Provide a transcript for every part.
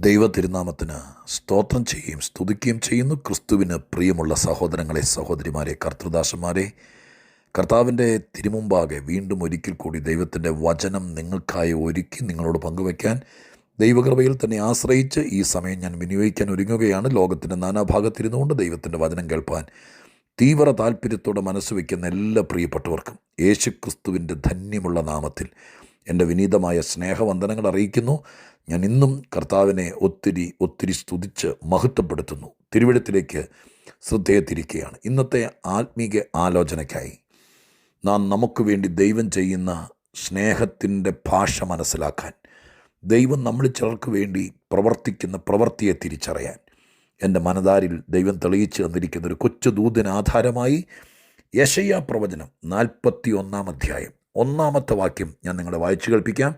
ദൈവ തിരുനാമത്തിന് സ്തോത്രം ചെയ്യുകയും സ്തുതിക്കുകയും ചെയ്യുന്നു. ക്രിസ്തുവിന് പ്രിയമുള്ള സഹോദരങ്ങളെ സഹോദരിമാരെ കർത്തൃദാസന്മാരെ കർത്താവിന്റെ തിരുമുമ്പാകെ വീണ്ടും ഒരിക്കൽ കൂടി ദൈവത്തിന്റെ വചനം നിങ്ങൾക്കായി ഒരുക്കി നിങ്ങളോട് പങ്കുവയ്ക്കാൻ ദൈവകൃപയിൽ തന്നെ ആശ്രയിച്ച് ഈ സമയം ഞാൻ വിനിയോഗിക്കാൻ ഒരുങ്ങുകയാണ്. ലോകത്തിന്റെ നാനാഭാഗത്തിരുന്നുകൊണ്ട് ദൈവത്തിന്റെ വചനം കേൾപ്പാൻ തീവ്ര താല്പര്യത്തോടെ മനസ്സ് വയ്ക്കുന്ന എല്ലാ പ്രിയപ്പെട്ടവർക്കും യേശുക്രിസ്തുവിന്റെ ധന്യമുള്ള നാമത്തിൽ എന്റെ വിനീതമായ സ്നേഹവന്ദനങ്ങൾ അറിയിക്കുന്നു. ഞാൻ ഇന്നും കർത്താവിനെ ഒത്തിരി ഒത്തിരി സ്തുതിച്ച് മഹത്വപ്പെടുത്തുന്നു. തിരുവിടത്തിലേക്ക് ശ്രദ്ധേയത്തിരിക്കുകയാണ്. ഇന്നത്തെ ആത്മീക ആലോചനയ്ക്കായി നാം നമുക്ക് വേണ്ടി ദൈവം ചെയ്യുന്ന സ്നേഹത്തിന്റെ ഭാഷ മനസ്സിലാക്കാൻ ദൈവം നമ്മൾ ചിലർക്ക് വേണ്ടി പ്രവർത്തിക്കുന്ന പ്രവൃത്തിയെ തിരിച്ചറിയാൻ എന്റെ മനതാരിൽ ദൈവം തെളിയിച്ചു തന്നിരിക്കുന്ന ഒരു കൊച്ചു ദൂതനാധാരമായി യശയ്യ പ്രവചനം നാൽപ്പത്തി ഒന്നാം അധ്യായം. ഒന്നാമത്തെ വാക്യം ഞാൻ നിങ്ങളെ വായിച്ചു കേൾപ്പിക്കാം.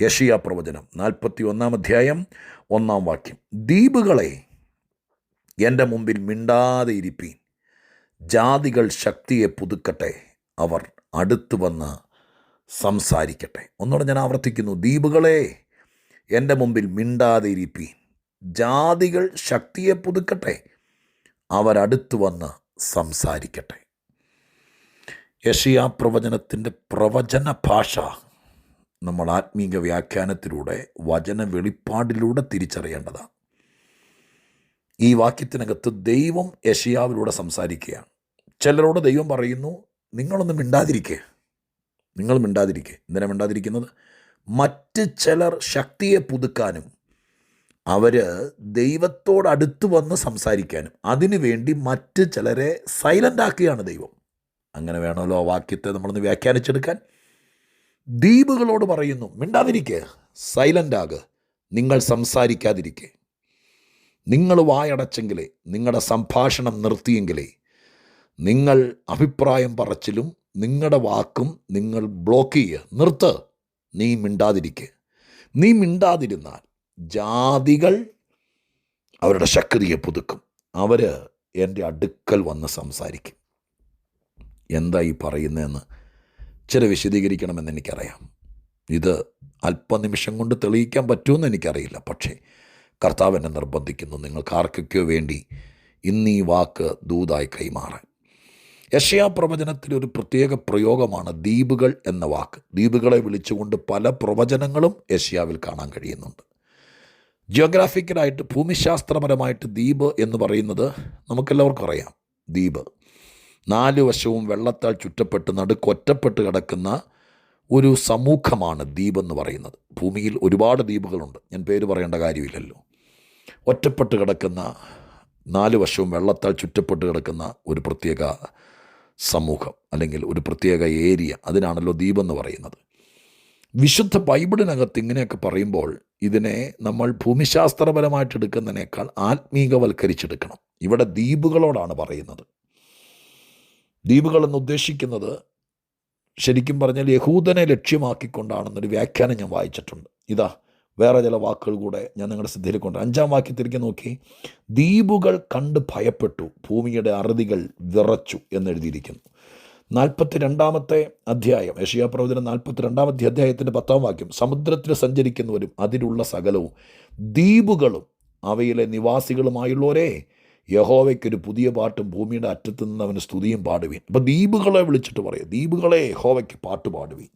യഷിയ പ്രവചനം നാൽപ്പത്തി ഒന്നാം അധ്യായം ഒന്നാം വാക്യം. ദ്വീപുകളെ എന്റെ മുമ്പിൽ മിണ്ടാതെ ഇരിപ്പീൻ. ജാതികൾ ശക്തിയെ പുതുക്കട്ടെ. അവർ അടുത്തു വന്ന് സംസാരിക്കട്ടെ. ഒന്നുകൂടെ ഞാൻ ആവർത്തിക്കുന്നു. ദ്വീപുകളെ എന്റെ മുമ്പിൽ മിണ്ടാതെ ഇരിപ്പീൻ. ജാതികൾ ശക്തിയെ പുതുക്കട്ടെ. അവരടുത്തു വന്ന് സംസാരിക്കട്ടെ. യഷിയ പ്രവചനത്തിന്റെ പ്രവചന ഭാഷ നമ്മൾ ആത്മീക വ്യാഖ്യാനത്തിലൂടെ വചന വെളിപ്പാടിലൂടെ തിരിച്ചറിയേണ്ടതാണ്. ഈ വാക്യത്തിനകത്ത് ദൈവം യഷിയാവിലൂടെ സംസാരിക്കുകയാണ്. ചിലരോട് ദൈവം പറയുന്നു നിങ്ങളൊന്നും മിണ്ടാതിരിക്കേ. നിങ്ങൾ മിണ്ടാതിരിക്കേ. എന്തിനാണ് മിണ്ടാതിരിക്കുന്നത്? മറ്റ് ചിലർ ശക്തിയെ പുതുക്കാനും അവർ ദൈവത്തോടടുത്ത് വന്ന് സംസാരിക്കാനും അതിനുവേണ്ടി മറ്റ് ചിലരെ സൈലന്റ് ആക്കുകയാണ് ദൈവം. അങ്ങനെ വേണമല്ലോ ആ വാക്യത്തെ നമ്മളൊന്ന് വ്യാഖ്യാനിച്ചെടുക്കാൻ. ദ്വീപുകളോട് പറയുന്നു മിണ്ടാതിരിക്കുക സൈലന്റ് ആകുക നിങ്ങൾ സംസാരിക്കാതിരിക്കേ. നിങ്ങൾ വായടച്ചെങ്കിലേ നിങ്ങളുടെ സംഭാഷണം നിർത്തിയെങ്കിലേ നിങ്ങൾ അഭിപ്രായം പറച്ചിലും നിങ്ങളുടെ വാക്കും നിങ്ങൾ ബ്ലോക്ക് ചെയ്യുക നിർത്ത് നീ മിണ്ടാതിരിക്കുക നീ മിണ്ടാതിരുന്നാൽ ജാതികൾ അവരുടെ ശക്തിയെ പുതുക്കും. അവർ എന്റെ അടുക്കൽ വന്ന് സംസാരിക്കും. എന്താ ഈ പറയുന്നതെന്ന് ചില വിശദീകരിക്കണമെന്ന് എനിക്കറിയാം. ഇത് അല്പനിമിഷം കൊണ്ട് തെളിയിക്കാൻ പറ്റുമെന്ന് എനിക്കറിയില്ല. പക്ഷേ കർത്താവ് എന്നെ നിർബന്ധിക്കുന്നു. നിങ്ങൾക്ക് ആർക്കൊക്കെയോ വേണ്ടി ഇന്ന് ഈ വാക്ക് ദൂതായി കൈമാറാൻ. യഷയാ പ്രവചനത്തിൽ ഒരു പ്രത്യേക പ്രയോഗമാണ് ദ്വീപുകൾ എന്ന വാക്ക്. ദ്വീപുകളെ വിളിച്ചുകൊണ്ട് പല പ്രവചനങ്ങളും യഷ്യാവിൽ കാണാൻ കഴിയുന്നുണ്ട്. ജിയോഗ്രാഫിക്കലായിട്ട് ഭൂമിശാസ്ത്രപരമായിട്ട് ദ്വീപ് എന്ന് പറയുന്നത് നമുക്കെല്ലാവർക്കും അറിയാം. ദ്വീപ്. നാല് വശവും വെള്ളത്താൽ ചുറ്റപ്പെട്ട് നടുക്കൊറ്റപ്പെട്ട് കിടക്കുന്ന ഒരു സമൂഹമാണ് ദ്വീപ് എന്ന് പറയുന്നത്. ഭൂമിയിൽ ഒരുപാട് ദ്വീപുകളുണ്ട്. ഞാൻ പേര് പറയേണ്ട കാര്യമില്ലല്ലോ. ഒറ്റപ്പെട്ട് കിടക്കുന്ന നാല് വശവും വെള്ളത്താൽ ചുറ്റപ്പെട്ട് കിടക്കുന്ന ഒരു പ്രത്യേക സമൂഹം അല്ലെങ്കിൽ ഒരു പ്രത്യേക ഏരിയ അതിനാണല്ലോ ദ്വീപ് എന്ന് പറയുന്നത്. വിശുദ്ധ ബൈബിളിനകത്ത് ഇങ്ങനെയൊക്കെ പറയുമ്പോൾ ഇതിനെ നമ്മൾ ഭൂമിശാസ്ത്രപരമായിട്ട് എടുക്കുന്നതിനേക്കാൾ ആത്മീകവൽക്കരിച്ചെടുക്കണം. ഇവിടെ ദ്വീപുകളോടാണ് പറയുന്നത്. ദ്വീപുകൾ എന്ന് ഉദ്ദേശിക്കുന്നത് ശരിക്കും പറഞ്ഞാൽ യഹൂദനെ ലക്ഷ്യമാക്കിക്കൊണ്ടാണെന്നൊരു വ്യാഖ്യാനം ഞാൻ വായിച്ചിട്ടുണ്ട്. ഇതാ വേറെ ചില വാക്കുകൾ കൂടെ ഞാൻ നിങ്ങളുടെ ശ്രദ്ധയിൽ കൊണ്ട് അഞ്ചാം വാക്യത്തിലേക്ക് നോക്കി. ദ്വീപുകൾ കണ്ട് ഭയപ്പെട്ടു ഭൂമിയുടെ അറുതികൾ വിറച്ചു എന്നെഴുതിയിരിക്കുന്നു. നാൽപ്പത്തി രണ്ടാമത്തെ അധ്യായം യഷിയാ പ്രവചനം നാൽപ്പത്തി രണ്ടാമത്തെ അധ്യായത്തിന്റെ പത്താം വാക്യം സമുദ്രത്തിൽ സഞ്ചരിക്കുന്നവരും അതിലുള്ള സകലവും ദ്വീപുകളും അവയിലെ നിവാസികളുമായുള്ളവരെ യഹോവയ്ക്കൊരു പുതിയ പാട്ടും ഭൂമിയുടെ അറ്റത്ത് നിന്ന് അവന് സ്തുതിയും പാടുവീൻ. അപ്പോൾ ദ്വീപുകളെ വിളിച്ചിട്ട് പറയും. ദ്വീപുകളെ യഹോവയ്ക്ക് പാട്ട് പാടുവീൻ.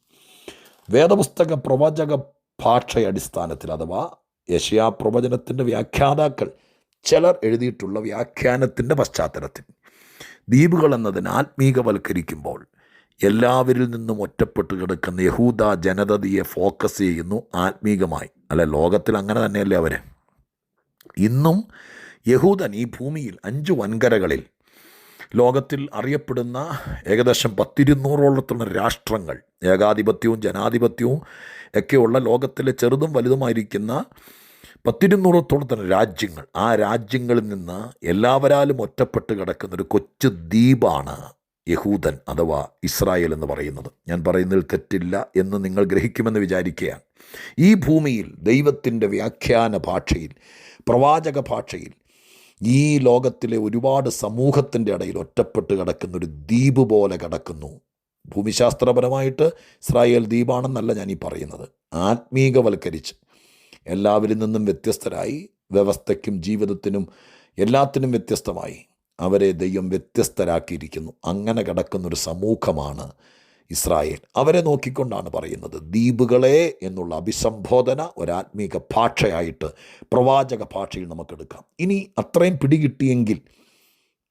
വേദപുസ്തക പ്രവചക ഭാഷ അടിസ്ഥാനത്തിൽ അഥവാ യശയാ പ്രവചനത്തിന്റെ വ്യാഖ്യാതാക്കൾ ചിലർ എഴുതിയിട്ടുള്ള വ്യാഖ്യാനത്തിന്റെ പശ്ചാത്തലത്തിൽ. ദ്വീപുകൾ എന്നതിന് ആത്മീകവൽക്കരിക്കുമ്പോൾ എല്ലാവരിൽ നിന്നും ഒറ്റപ്പെട്ട് കിടക്കുന്ന യഹൂദ ജനതയെ ഫോക്കസ് ചെയ്യുന്നു ആത്മീകമായി. അല്ല ലോകത്തിൽ അങ്ങനെ തന്നെയല്ലേ അവർ ഇന്നും യഹൂദൻ ഈ ഭൂമിയിൽ അഞ്ച് വൻകരകളിൽ. ലോകത്തിൽ അറിയപ്പെടുന്ന ഏകദേശം പത്തിരുന്നൂറോളത്തുള്ള രാഷ്ട്രങ്ങൾ ഏകാധിപത്യവും ജനാധിപത്യവും ഒക്കെയുള്ള ലോകത്തിലെ ചെറുതും വലുതുമായിരിക്കുന്ന പത്തിരുന്നൂറത്തോളത്തിന് രാജ്യങ്ങൾ ആ രാജ്യങ്ങളിൽ നിന്ന് എല്ലാവരാലും ഒറ്റപ്പെട്ട് കിടക്കുന്ന ഒരു കൊച്ചു ദ്വീപാണ് യഹൂദൻ അഥവാ ഇസ്രായേൽ എന്ന് പറയുന്നത്. ഞാൻ പറയുന്നതിൽ തെറ്റില്ല എന്ന് നിങ്ങൾ ഗ്രഹിക്കുമെന്ന് വിചാരിക്കുകയാണ്. ഈ ഭൂമിയിൽ ദൈവത്തിന്റെ വ്യാഖ്യാന ഭാഷയിൽ പ്രവാചക ഭാഷയിൽ ഈ ലോകത്തിലെ ഒരുപാട് സമൂഹത്തിന്റെ ഇടയിൽ ഒറ്റപ്പെട്ട് കിടക്കുന്ന ഒരു ദ്വീപ് പോലെ കിടക്കുന്നു. ഭൂമിശാസ്ത്രപരമായിട്ട് ഇസ്രായേൽ ദ്വീപാണെന്നല്ല ഞാൻ ഈ പറയുന്നത്. ആത്മീകവൽക്കരിച്ച് എല്ലാവരിൽ നിന്നും വ്യത്യസ്തരായി വ്യവസ്ഥയ്ക്കും ജീവിതത്തിനും എല്ലാത്തിനും വ്യത്യസ്തമായി അവരെ ദൈവം വ്യത്യസ്തരാക്കിയിരിക്കുന്നു. അങ്ങനെ കിടക്കുന്നൊരു സമൂഹമാണ് ഇസ്രായേൽ. അവരെ നോക്കിക്കൊണ്ടാണ് പറയുന്നത്. ദ്വീപുകളെ എന്നുള്ള അഭിസംബോധന ഒരാത്മീക ഭാഷയായിട്ട് പ്രവാചക ഭാഷയിൽ നമുക്കെടുക്കാം ഇനി അത്രയും പിടികിട്ടിയെങ്കിൽ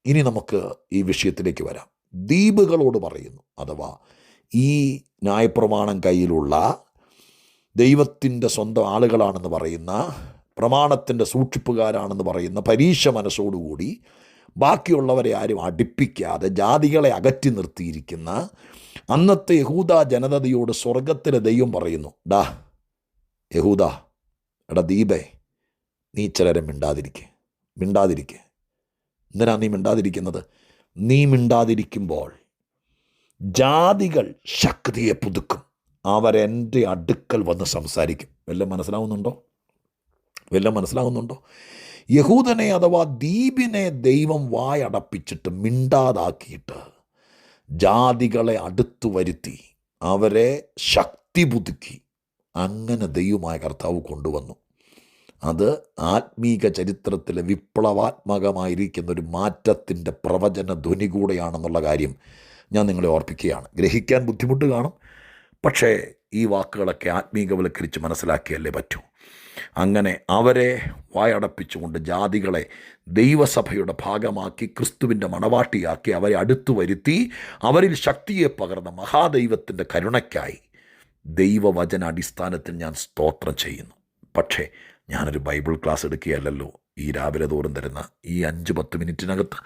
ഇനി നമുക്ക് ഈ വിഷയത്തിലേക്ക് വരാം. ദ്വീപുകളോട് പറയുന്നു അഥവാ ഈ ന്യായപ്രമാണം കയ്യിലുള്ള ദൈവത്തിന്റെ സ്വന്തം ആളുകളാണെന്ന് പറയുന്ന പ്രമാണത്തിന്റെ സൂക്ഷിപ്പുകാരാണെന്ന് പറയുന്ന പരീക്ഷ മനസ്സോടുകൂടി ബാക്കിയുള്ളവരെ ആരും അടുപ്പിക്കാതെ ജാതികളെ അകറ്റി നിർത്തിയിരിക്കുന്ന അന്നത്തെ യഹൂദ ജനതയോട് സ്വർഗത്തിലെ ദൈവം പറയുന്നു ഡാ യഹൂദ എടാ ദീപേ നീ ചിലരെ മിണ്ടാതിരിക്കെ മിണ്ടാതിരിക്കെ. എന്തിനാ നീ മിണ്ടാതിരിക്കുന്നത്? നീ മിണ്ടാതിരിക്കുമ്പോൾ ജാതികൾ ശക്തിയെ പുതുക്കും. അവരെന്റെ അടുക്കൽ വന്ന് സംസാരിക്കും. വല്ലതും മനസ്സിലാവുന്നുണ്ടോ? വല്ലതും മനസ്സിലാവുന്നുണ്ടോ? യഹൂദനെ അഥവാ ദ്വീപിനെ ദൈവം വായടപ്പിച്ചിട്ട് മിണ്ടാതാക്കിയിട്ട് ജാതികളെ അടുത്തു വരുത്തി അവരെ ശക്തി പുതുക്കി. അങ്ങനെ ദൈവമായ കർത്താവ് കൊണ്ടുവന്നു. അത് ആത്മീക ചരിത്രത്തിലെ വിപ്ലവാത്മകമായിരിക്കുന്ന ഒരു മാറ്റത്തിന്റെ പ്രവചന ധ്വനി കൂടെയാണെന്നുള്ള കാര്യം ഞാൻ നിങ്ങളെ ഓർപ്പിക്കുകയാണ്. ഗ്രഹിക്കാൻ ബുദ്ധിമുട്ട് കാണും. പക്ഷേ ഈ വാക്കുകളൊക്കെ ആത്മീകവൽക്കരിച്ച് മനസ്സിലാക്കിയല്ലേ പറ്റൂ. അങ്ങനെ അവരെ വായടപ്പിച്ചുകൊണ്ട് ജാതികളെ ദൈവസഭയുടെ ഭാഗമാക്കി ക്രിസ്തുവിന്റെ മണവാട്ടിയാക്കി അവരെ അടുത്തു വരുത്തി അവരിൽ ശക്തിയെ പകർന്ന മഹാദൈവത്തിന്റെ കരുണയ്ക്കായി ദൈവവചന അടിസ്ഥാനത്തിൽ ഞാൻ സ്തോത്രം ചെയ്യുന്നു. പക്ഷേ ഞാനൊരു ബൈബിൾ ക്ലാസ് എടുക്കുകയല്ലല്ലോ ഈ രാവിലെ തോറും തരുന്ന ഈ അഞ്ച് പത്ത് മിനിറ്റിനകത്ത്.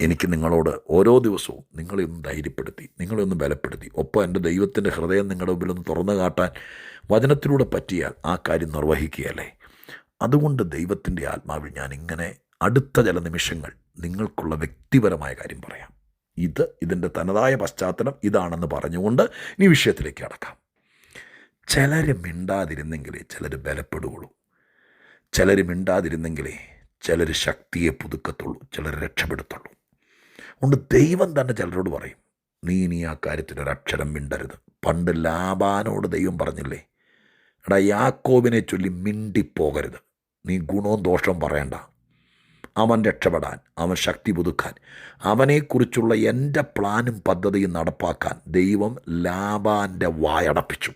എനിക്ക് നിങ്ങളോട് ഓരോ ദിവസവും നിങ്ങളെ ഒന്ന് ധൈര്യപ്പെടുത്തി നിങ്ങളെ ഒന്ന് ബലപ്പെടുത്തി. ഒപ്പം എന്റെ ദൈവത്തിന്റെ ഹൃദയം നിങ്ങളുടെ മുമ്പിൽ ഒന്ന് തുറന്നു കാട്ടാൻ വചനത്തിലൂടെ പറ്റിയാൽ ആ കാര്യം നിർവഹിക്കുകയല്ലേ? അതുകൊണ്ട് ദൈവത്തിന്റെ ആത്മാവിൽ ഞാൻ ഇങ്ങനെ അടുത്ത ചില നിമിഷങ്ങൾ നിങ്ങൾക്കുള്ള വ്യക്തിപരമായ കാര്യം പറയാം. ഇത് ഇതിന്റെ തനതായ പശ്ചാത്തലം ഇതാണെന്ന് പറഞ്ഞുകൊണ്ട് ഇനി വിഷയത്തിലേക്ക് അടക്കാം ചിലർ മിണ്ടാതിരുന്നെങ്കിലേ ചിലർ ബലപ്പെടുകയുള്ളൂ. ചിലർ മിണ്ടാതിരുന്നെങ്കിലേ ചിലർ ശക്തിയെ പുതുക്കത്തുള്ളൂ ചിലർ രക്ഷപ്പെടുത്തുള്ളൂ. അതുകൊണ്ട് ദൈവം തന്നെ ചിലരോട് പറയും നീ ഇനി ആ കാര്യത്തിൽ ഒരക്ഷരം മിണ്ടരുത്. പണ്ട് ലാബാനോട് ദൈവം പറഞ്ഞില്ലേ എടാ യാക്കോബിനെ ചൊല്ലി മിണ്ടിപ്പോകരുത്. നീ ഗുണവും ദോഷവും പറയണ്ട. അവൻ രക്ഷപ്പെടാൻ അവൻ ശക്തി പുതുക്കാൻ അവനെക്കുറിച്ചുള്ള എന്റെ പ്ലാനും പദ്ധതിയും നടപ്പാക്കാൻ ദൈവം ലാബാന്റെ വായടപ്പിച്ചു.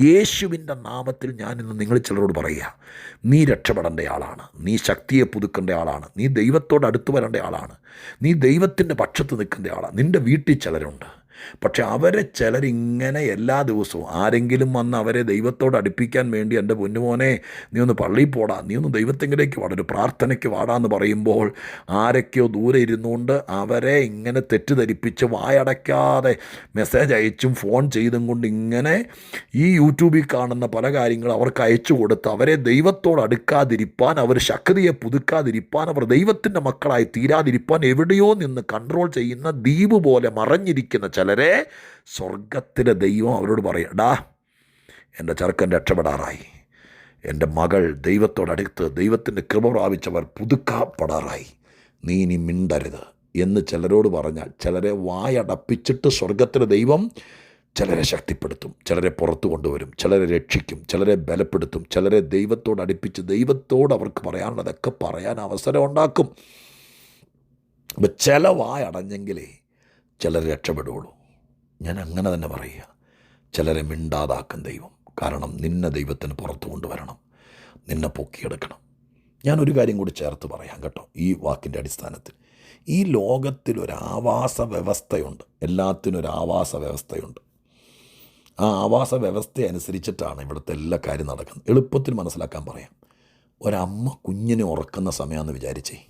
യേശുവിന്റെ നാമത്തിൽ ഞാനിന്ന് നിങ്ങൾ ചിലരോട് പറയുക. നീ രക്ഷപ്പെടേണ്ട ആളാണ്. നീ ശക്തിയെ പുതുക്കേണ്ട ആളാണ്. നീ ദൈവത്തോട് അടുത്തു വരേണ്ട ആളാണ്. നീ ദൈവത്തിന്റെ പക്ഷത്ത് നിൽക്കേണ്ട ആളാണ്. നിന്റെ വീട്ടിൽ ചിലരുണ്ട്. പക്ഷെ അവരെ ചിലരിങ്ങനെ എല്ലാ ദിവസവും ആരെങ്കിലും വന്ന് അവരെ ദൈവത്തോട് അടുപ്പിക്കാൻ വേണ്ടി എന്റെ പൊന്നുമോനെ നീ ഒന്ന് പള്ളിയിൽ പോടാ നീ ഒന്ന് ദൈവത്തെങ്കിലേക്ക് വാടാ ഒരു പ്രാർത്ഥനയ്ക്ക് വാടാന്ന് പറയുമ്പോൾ ആരൊക്കെയോ ദൂരെ ഇരുന്നുകൊണ്ട് അവരെ ഇങ്ങനെ തെറ്റിദ്ധരിപ്പിച്ച് വായടയ്ക്കാതെ മെസ്സേജ് അയച്ചും ഫോൺ ചെയ്തും കൊണ്ട് ഇങ്ങനെ ഈ യൂട്യൂബിൽ കാണുന്ന പല കാര്യങ്ങളും അവർക്ക് അയച്ചു കൊടുത്ത് അവരെ ദൈവത്തോട് അടുക്കാതിരിപ്പാൻ അവർ ശക്തിയെ പുതുക്കാതിരിപ്പാൻ അവർ ദൈവത്തിന്റെ മക്കളായി തീരാതിരിപ്പാൻ എവിടെയോ നിന്ന് കൺട്രോൾ ചെയ്യുന്ന ദ്വീപ് പോലെ മറഞ്ഞിരിക്കുന്ന ചിലരെ സ്വർഗത്തിലെ ദൈവം അവരോട് പറയും ഡാ എന്റെ ചെറുക്കൻ രക്ഷപ്പെടാറായി. എന്റെ മകൾ ദൈവത്തോടടുത്ത് ദൈവത്തിന്റെ കൃപ പ്രാപിച്ചവർ പുതുക്കപ്പെടാറായി. നീ ഇനി മിണ്ടരുത്. എന്ന് ചിലരോട് പറഞ്ഞാൽ ചിലരെ വായടപ്പിച്ചിട്ട് സ്വർഗത്തിലെ ദൈവം ചിലരെ ശക്തിപ്പെടുത്തും ചിലരെ പുറത്തു കൊണ്ടുവരും ചിലരെ രക്ഷിക്കും ചിലരെ ബലപ്പെടുത്തും ചിലരെ ദൈവത്തോട് അടുപ്പിച്ച് ദൈവത്തോട് അവർക്ക് പറയാനുള്ളതൊക്കെ പറയാൻ അവസരം ഉണ്ടാക്കും. അപ്പം ചില വായടഞ്ഞെങ്കിലേ ചിലർ രക്ഷപ്പെടുകയുള്ളൂ. ഞാൻ അങ്ങനെ തന്നെ പറയുക. ചിലരെ മിണ്ടാതാക്കും ദൈവം. കാരണം നിന്നെ ദൈവത്തിന് പുറത്തു കൊണ്ടുവരണം. നിന്നെ പൊക്കിയെടുക്കണം. ഞാനൊരു കാര്യം കൂടി ചേർത്ത് പറയാം കേട്ടോ ഈ വാക്കിന്റെ അടിസ്ഥാനത്തിൽ. ഈ ലോകത്തിൽ ഒരു ആവാസ വ്യവസ്ഥയുണ്ട്. ഒരു ആവാസ വ്യവസ്ഥയുണ്ട്. ആ ആവാസ വ്യവസ്ഥ അനുസരിച്ചിട്ടാണ് ഇവിടുത്തെ എല്ലാ കാര്യം നടക്കുന്നത്. എളുപ്പത്തിൽ മനസ്സിലാക്കാൻ പറയാം. ഒരമ്മ കുഞ്ഞിനെ ഉറക്കുന്ന സമയമെന്ന് വിചാരിച്ചേ.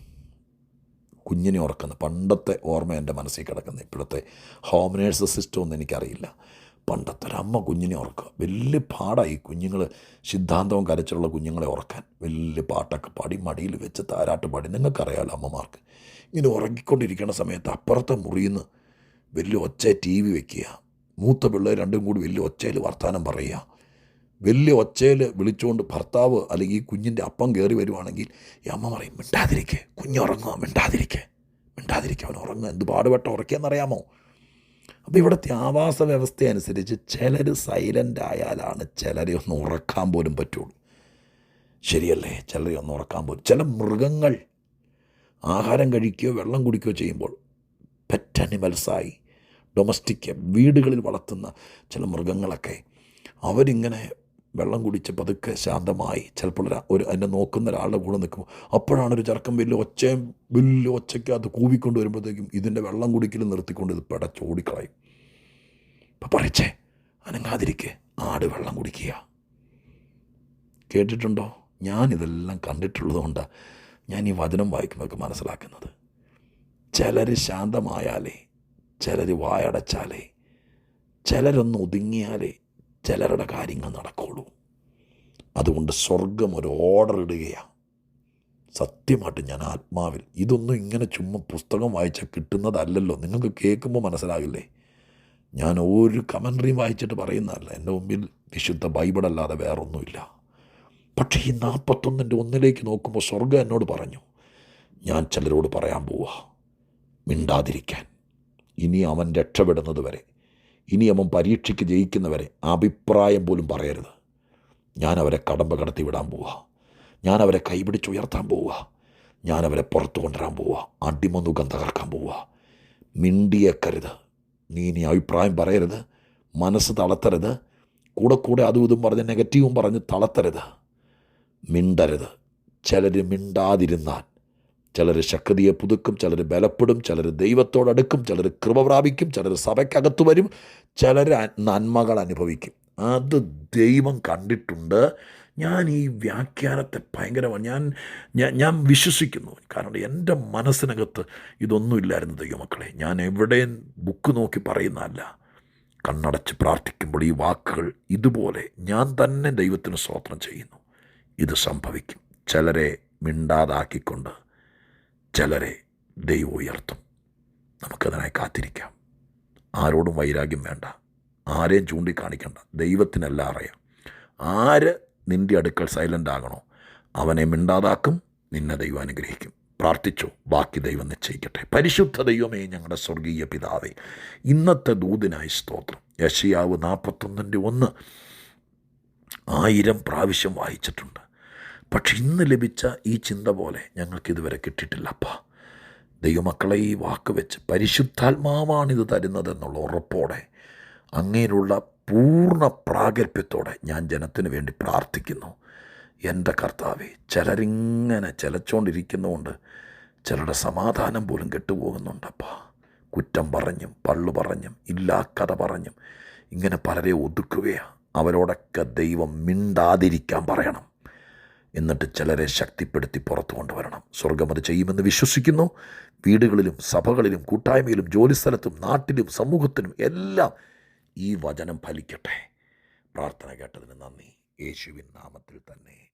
കുഞ്ഞിനെ ഓർക്കുന്നത് പണ്ടത്തെ ഓർമ്മ എന്റെ മനസ്സിൽ കിടക്കുന്നത് ഇപ്പോഴത്തെ ഹോം നേഴ്സ് സിസ്റ്റം ഒന്നും എനിക്കറിയില്ല. പണ്ടത്തെ ഒരു അമ്മ കുഞ്ഞിനെ ഓർക്കുക. വലിയ പാടായി കുഞ്ഞുങ്ങൾ സിദ്ധാന്തവും കരച്ചിലുള്ള കുഞ്ഞുങ്ങളെ ഓർക്കാൻ. വലിയ പാട്ടൊക്കെ പാടി മടിയിൽ വെച്ച് താരാട്ട് പാടി. നിങ്ങൾക്കറിയാമല്ലോ അമ്മമാർക്ക്. ഇങ്ങനെ ഉറങ്ങിക്കൊണ്ടിരിക്കുന്ന സമയത്ത് അപ്പുറത്തെ മുറിയിൽ നിന്ന് വലിയ ഒച്ച ടി വി വെക്കുക. മൂത്ത പിള്ളേർ രണ്ടും കൂടി വലിയ ഒച്ചയിൽ വർത്തമാനം പറയുക. വലിയ ഒച്ചയിൽ വിളിച്ചുകൊണ്ട് ഭർത്താവ് അല്ലെങ്കിൽ ഈ കുഞ്ഞിന്റെ അപ്പം കയറി വരുവാണെങ്കിൽ ഈ അമ്മ പറയും മിണ്ടാതിരിക്കെ. കുഞ്ഞുറങ്ങുക മിണ്ടാതിരിക്കെ. മിണ്ടാതിരിക്കുക അവൻ ഉറങ്ങുക എന്ത് പാടുപെട്ട ഉറക്കിയെന്നറിയാമോ? അപ്പോൾ ഇവിടുത്തെ ആവാസ വ്യവസ്ഥ അനുസരിച്ച് ചിലർ സൈലന്റ് ആയാലാണ് ചിലരെ ഒന്ന് ഉറക്കാൻ പോലും പറ്റുള്ളൂ. ശരിയല്ലേ? ചിലരെ ഒന്ന് ഉറക്കാൻ പോലും. ചില മൃഗങ്ങൾ ആഹാരം കഴിക്കുകയോ വെള്ളം കുടിക്കുകയോ ചെയ്യുമ്പോൾ പെറ്റ് അനിമൽസായി ഡൊമസ്റ്റിക് വീടുകളിൽ വളർത്തുന്ന ചില മൃഗങ്ങളൊക്കെ അവരിങ്ങനെ വെള്ളം കുടിച്ച് പതുക്കെ ശാന്തമായി. ചിലപ്പോൾ ഒരു- എന്നെ നോക്കുന്ന ഒരാളുടെ കൂടെ നിൽക്കുമ്പോൾ അപ്പോഴാണ് ഒരു ചർക്കം വലിയ ഒച്ചയും വലിയ ഒച്ചയ്ക്കകത്ത് കൂവിക്കൊണ്ട് വരുമ്പോഴത്തേക്കും ഇതിന്റെ വെള്ളം കുടിക്കൽ നിർത്തിക്കൊണ്ട് ഇത് പെടച്ചോടിക്കളയും അപ്പം പറയച്ചേ അനങ്ങാതിരിക്കെ. ആട് വെള്ളം കുടിക്കുക. കേട്ടിട്ടുണ്ടോ? ഞാൻ ഞാനിതെല്ലാം കണ്ടിട്ടുള്ളതുകൊണ്ട് ഞാൻ ഈ വചനം വായിക്കുമ്പോഴൊക്കെ മനസ്സിലാക്കുന്നത്. ചിലർ ശാന്തമായാലേ ചിലർ വായടച്ചാലേ ചിലരൊന്ന് ഒതുങ്ങിയാലേ ചിലരുടെ കാര്യങ്ങൾ നടക്കുള്ളൂ. അതുകൊണ്ട് സ്വർഗം ഒരു ഓർഡർ ഇടുകയാണ് സത്യമായിട്ട് ഞാൻ ആത്മാവിൽ ഇതൊന്നും ഇങ്ങനെ ചുമ്മാ പുസ്തകം വായിച്ചാൽ കിട്ടുന്നതല്ലല്ലോ. നിങ്ങൾക്ക് കേൾക്കുമ്പോൾ മനസ്സിലാകില്ലേ? ഞാൻ ഒരു കമൻട്രിയും വായിച്ചിട്ട് പറയുന്നതല്ല. എന്റെ മുമ്പിൽ വിശുദ്ധ ബൈബിളല്ലാതെ വേറൊന്നുമില്ല. പക്ഷേ ഈ നാൽപ്പത്തൊന്നിന്റെ ഒന്നിലേക്ക് നോക്കുമ്പോൾ സ്വർഗം എന്നോട് പറഞ്ഞു ഞാൻ ചിലരോട് പറയാൻ പോവാ. മിണ്ടാതിരിക്കാൻ. ഇനി അവൻ രക്ഷപ്പെടുന്നത് വരെ ഇനി അവൻ പരീക്ഷയ്ക്ക് ജയിക്കുന്നവരെ അഭിപ്രായം പോലും പറയരുത്. ഞാൻ അവരെ കടമ്പ കടത്തി വിടാൻ പോവുക. ഞാൻ അവരെ കൈപിടിച്ചുയർത്താൻ പോവുക. ഞാൻ അവരെ പുറത്തു കൊണ്ടുവരാൻ പോവുക. അടിമനുഖം തകർക്കാൻ പോവുക. മിണ്ടിയേക്കരുത്. നീ ഇനി അഭിപ്രായം പറയരുത്. മനസ്സ് തളർത്തരുത്. കൂടെ കൂടെ അതും ഇതും പറഞ്ഞ് നെഗറ്റീവും പറഞ്ഞ് തളർത്തരുത്. മിണ്ടരുത്. ചിലർ മിണ്ടാതിരുന്നാൽ ചിലർ ശക്തിയെ പുതുക്കും ചിലർ ബലപ്പെടും ചിലർ ദൈവത്തോടടുക്കും ചിലർ കൃപ പ്രാപിക്കും ചിലർ സഭയ്ക്കകത്ത് വരും ചിലർ നന്മകൾ അനുഭവിക്കും. അത് ദൈവം കണ്ടിട്ടുണ്ട്. ഞാൻ ഈ വ്യാഖ്യാനത്തെ ഭയങ്കരമാണ് ഞാൻ ഞാൻ ഞാൻ വിശ്വസിക്കുന്നു. കാരണം എന്റെ മനസ്സിനകത്ത് ഇതൊന്നുമില്ലായിരുന്നു ദൈവമക്കളെ. ഞാൻ എവിടെയും ബുക്ക് നോക്കി പറയുന്നതല്ല. കണ്ണടച്ച് പ്രാർത്ഥിക്കുമ്പോൾ ഈ വാക്കുകൾ ഇതുപോലെ ഞാൻ തന്നെ ദൈവത്തിന് സ്തോത്രം ചെയ്യുന്നു. ഇത് സംഭവിക്കും. ചിലരെ മിണ്ടാതാക്കിക്കൊണ്ട് ചിലരെ ദൈവം ഉയർത്തും. നമുക്കതിനായി കാത്തിരിക്കാം. ആരോടും വൈരാഗ്യം വേണ്ട. ആരെയും ചൂണ്ടിക്കാണിക്കണ്ട. ദൈവത്തിനെല്ലാം അറിയാം. ആര് നിന്റെ അടുക്കൽ സൈലന്റ് ആകണോ അവനെ മിണ്ടാതാക്കും. നിന്നെ ദൈവം അനുഗ്രഹിക്കും. പ്രാർത്ഥിച്ചു. ബാക്കി ദൈവം നിശ്ചയിക്കട്ടെ. പരിശുദ്ധ ദൈവമേ ഞങ്ങളുടെ സ്വർഗീയ പിതാവേ ഇന്നത്തെ ദൂതിനായി സ്തോത്രം. യശയാവ് നാൽപ്പത്തൊന്നിന്റെ ഒന്ന് ആയിരം പ്രാവശ്യം വായിച്ചിട്ടുണ്ട്. പക്ഷെ ഇന്ന് ലഭിച്ച ഈ ചിന്ത പോലെ ഞങ്ങൾക്കിതുവരെ കിട്ടിയിട്ടില്ലപ്പാ ദൈവമക്കളെ ഈ വാക്ക് വെച്ച് പരിശുദ്ധാത്മാവാണിത് തരുന്നതെന്നുള്ള ഉറപ്പോടെ അങ്ങേലുള്ള പൂർണ പ്രാഗൽഭ്യത്തോടെ ഞാൻ ജനത്തിന് വേണ്ടി പ്രാർത്ഥിക്കുന്നു. എന്റെ കർത്താവെ ചിലരിങ്ങനെ ചിലച്ചോണ്ടിരിക്കുന്നതുകൊണ്ട് ചിലരുടെ സമാധാനം പോലും കെട്ടുപോകുന്നുണ്ടപ്പാ കുറ്റം പറഞ്ഞും പള്ളു പറഞ്ഞും ഇല്ലാ കഥ പറഞ്ഞും ഇങ്ങനെ പലരെ ഒതുക്കുകയാണ് അവരോടൊക്കെ ദൈവം മിണ്ടാതിരിക്കാൻ പറയണം. എന്നിട്ട് ചിലരെ ശക്തിപ്പെടുത്തി പുറത്തു കൊണ്ടുവരണം. സ്വർഗം അത് ചെയ്യുമെന്ന് വിശ്വസിക്കുന്നു. വീടുകളിലും സഭകളിലും കൂട്ടായ്മയിലും ജോലിസ്ഥലത്തും നാട്ടിലും സമൂഹത്തിലും എല്ലാം ഈ വചനം ഫലിക്കട്ടെ. പ്രാർത്ഥന കേട്ടതിന് നന്ദി. യേശുവിൻ നാമത്തിൽ തന്നെ.